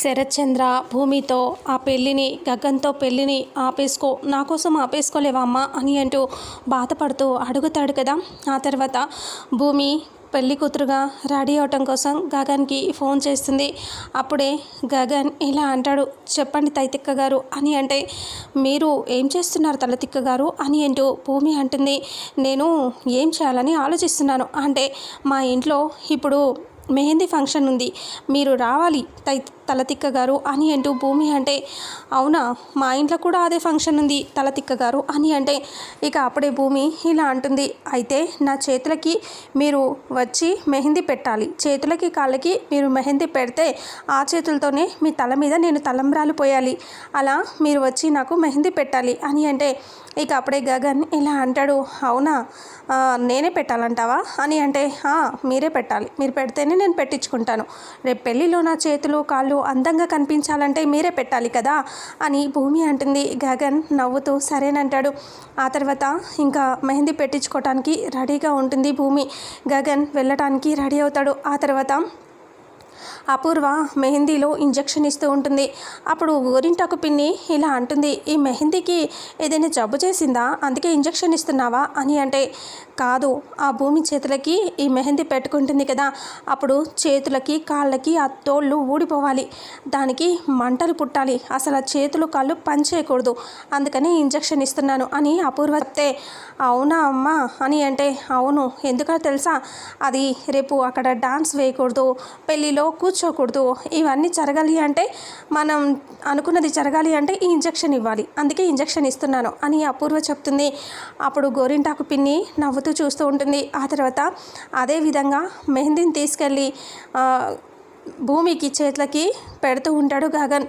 శరత్చంద్ర భూమితో ఆ పెళ్ళిని గగన్తో పెళ్ళిని ఆపేసుకో నా కోసం ఆపేసుకోలేవా అమ్మ అని అంటూ బాధపడుతూ అడుగుతాడు కదా. ఆ తర్వాత భూమి పెళ్ళి కూతురుగా రెడీ అవటం కోసం గగన్కి ఫోన్ చేస్తుంది. అప్పుడే గగన్ ఇలా అంటాడు చెప్పండి తైతిక్క గారు అని అంటే మీరు ఏం చేస్తున్నారు తలతిక్క గారు అని అంటూ భూమి అంటుంది నేను ఏం చేయాలని ఆలోచిస్తున్నాను అంటే మా ఇంట్లో ఇప్పుడు మెహందీ ఫంక్షన్ ఉంది. మీరు రావాలి తై తలతిక్క గారు అని అంటూ భూమి అంటే అవునా? మా ఇంట్లో కూడా అదే ఫంక్షన్ ఉంది తలతిక్క గారు అని అంటే. ఇక అప్పుడే భూమి ఇలా అంటుంది. అయితే నా చేతులకి మీరు వచ్చి మెహందీ పెట్టాలి. చేతులకి కాళ్ళకి మీరు మెహందీ పెడితే ఆ చేతులతోనే మీ తల మీద నేను తలంబ్రాలు పోయాలి. అలా మీరు వచ్చి నాకు మెహందీ పెట్టాలి అని అంటే ఇక అప్పుడే గగన్ ఇలా అంటాడు అవునా? నేనే పెట్టాలంటావా? అని అంటే మీరే పెట్టాలి. మీరు పెడితేనే నేను పెట్టించుకుంటాను. రేపు పెళ్ళిలో నా చేతులు కాళ్ళు అందంగా కనిపించాలంటే మీరే పెట్టాలి కదా? అని భూమి అంటుంది. గగన్ నవ్వుతూ సరేనంటాడు. ఆ తర్వాత ఇంకా మెహందీ పెట్టించుకోవటానికి రెడీగా ఉంటుంది భూమి. గగన్ వెళ్ళటానికి రెడీ అవుతాడు. ఆ తర్వాత అపూర్వ మెహందీలో ఇంజెక్షన్ ఇస్తూ ఉంటుంది. అప్పుడు గోరింటాకు పిన్ని ఇలా అంటుంది ఈ మెహందీకి ఏదైనా జబ్బు చేసిందా? అందుకే ఇంజెక్షన్ ఇస్తున్నావా? అని అంటే కాదు ఆ భూమి చేతులకి ఈ మెహందీ పెట్టుకుంటుంది కదా. అప్పుడు చేతులకి కాళ్ళకి ఆ తోళ్ళు ఊడిపోవాలి. దానికి మంటలు పుట్టాలి. అసలు ఆ చేతులు కాళ్ళు పనిచేయకూడదు అందుకని ఇంజెక్షన్ ఇస్తున్నాను అని అపూర్వత్తే అవునా అమ్మా అని అంటే అవును. ఎందుకో తెలుసా? అది రేపు అక్కడ డాన్స్ వేయకూడదు. పెళ్ళిలో కూర్చోకూడదు ఇవన్నీ జరగాలి అంటే మనం అనుకున్నది జరగాలి అంటే ఈ ఇంజెక్షన్ ఇవ్వాలి. అందుకే ఇంజెక్షన్ ఇస్తున్నాను అని అపూర్వ చెప్తుంది. అప్పుడు గోరింటాకు పిన్ని నవ్వుతూ చూస్తూ ఉంటుంది. ఆ తర్వాత అదే విధంగా మెహందీని తీసుకెళ్ళి భూమికి చేతులకి పెడుతూ ఉంటాడు గగన్.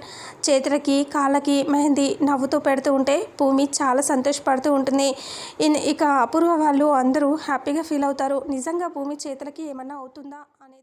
చేతులకి కాళ్ళకి మెహందీ నవ్వుతూ పెడుతూ ఉంటే భూమి చాలా సంతోషపడుతూ ఉంటుంది. ఇన్- ఇక అపూర్వ వాళ్ళు అందరూ హ్యాపీగా ఫీల్ అవుతారు. నిజంగా భూమి చేతులకి ఏమన్నా అవుతుందా అనేది